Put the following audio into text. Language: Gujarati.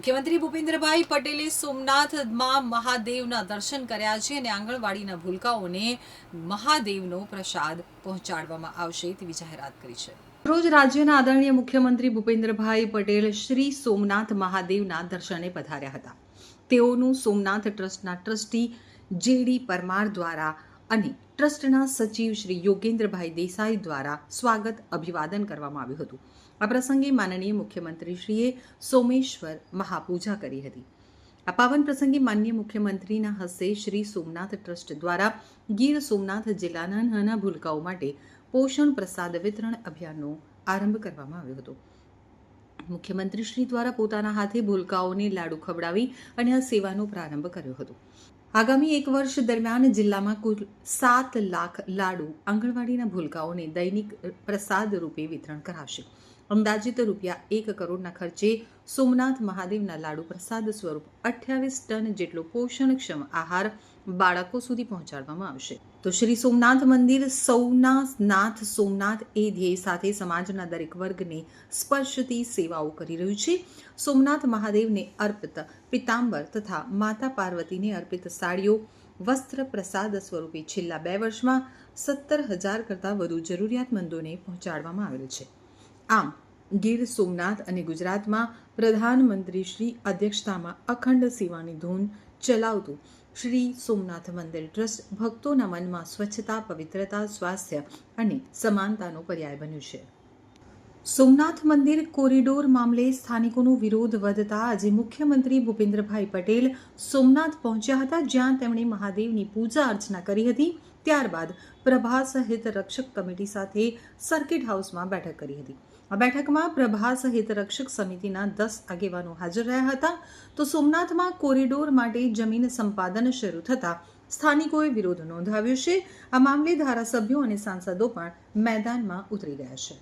મુખ્યમંત્રી ભૂપેન્દ્રભાઈ પટેલે સોમનાથમાં મહાદેવના દર્શન કર્યા છે અને આંગણવાડીના ભૂલકાઓને મહાદેવનો પ્રસાદ પહોંચાડવામાં આવશે તેવી જાહેરાત કરી છે. રોજ રાજ્યના આદરણીય મુખ્યમંત્રી ભૂપેન્દ્રભાઈ પટેલ શ્રી સોમનાથ મહાદેવના દર્શને પધાર્યા હતા. તેઓનું સોમનાથ ટ્રસ્ટના ટ્રસ્ટી જેડી પરમાર દ્વારા અને ટ્રસ્ટના સચિવ શ્રી યોગેન્દ્રભાઈ દેસાઈ દ્વારા સ્વાગત અભિવાદન કરવામાં આવ્યું હતું. આ પ્રસંગે માનનીય મુખ્યમંત્રીશ્રીએ સોમેશ્વર મહાપૂજા કરી હતી. આ પાવન પ્રસંગે માન્ય મુખ્યમંત્રીના હસ્તે શ્રી સોમનાથ ટ્રસ્ટ દ્વારા ગીર સોમનાથ જિલ્લાના નાના ભૂલકાઓ માટે પોષણ પ્રસાદ વિતરણ અભિયાનનો આરંભ કરવામાં આવ્યો હતો. મુખ્યમંત્રી શ્રી દ્વારા પોતાના હાથે ભૂલકાઓને લાડુ ખવડાવી અને આ સેવાનો પ્રારંભ કર્યો હતો. આગામી એક વર્ષ દરમિયાન જિલ્લામાં કુલ સાત લાખ લાડુ આંગણવાડીના ભૂલકાઓને દૈનિક પ્રસાદ રૂપે વિતરણ કરાશે. અંદાજિત રૂપિયા એક કરોડના ખર્ચે સોમનાથ મહાદેવના લાડુ પ્રસાદ સ્વરૂપ અઠ્યાવીસ ટન જેટલો પોષણક્ષમ આહાર બાળકો સુધી પહોંચાડવામાં આવશે. તો શ્રી સોમનાથ મંદિર સૌના નાથ, સોમનાથ એ ધ્યેય સાથે સમાજના દરેક વર્ગને સ્પર્શતી સેવાઓ કરી રહ્યું છે. સોમનાથ મહાદેવને અર્પિત પિતાંબર તથા માતા પાર્વતીને અર્પિત સાડીઓ, વસ્ત્ર પ્રસાદ સ્વરૂપે છેલ્લા બે વર્ષમાં સત્તર હજાર કરતાં વધુ જરૂરિયાતમંદોને પહોંચાડવામાં આવેલ છે. આમ, ગીર સોમનાથ અને ગુજરાતમાં પ્રધાનમંત્રી શ્રી અધ્યક્ષતામાં અખંડ સેવાની ધૂન ચલાવતું શ્રી સોમનાથ મંદિર ટ્રસ્ટ ભક્તોના મનમાં સ્વચ્છતા પવિત્રતા સ્વાસ્થ્ય અને સમાનતાનો પર્યાય બન્યું છે. સોમનાથ મંદિર કોરિડોર મામલે સ્થાનિકોનો વિરોધ વધતા આજે મુખ્યમંત્રી ભૂપેન્દ્રભાઈ પટેલ સોમનાથ પહોંચ્યા હતા, જ્યાં તેમણે મહાદેવની પૂજા અર્ચના કરી હતી. ત્યારબાદ પ્રભા સહિત રક્ષક કમિટી સાથે સર્કિટ હાઉસમાં બેઠક કરી હતી. આ બેઠકમાં પ્રભાસ સહિત રક્ષક સમિતિના દસ આગેવાનો હાજર રહ્યા હતા. તો સોમનાથમાં કોરિડોર માટે જમીન સંપાદન શરૂ થતાં સ્થાનિકોએ વિરોધ નોંધાવ્યો છે. આ મામલે ધારાસભ્યો અને સાંસદો પણ મેદાનમાં ઉતરી ગયા છે.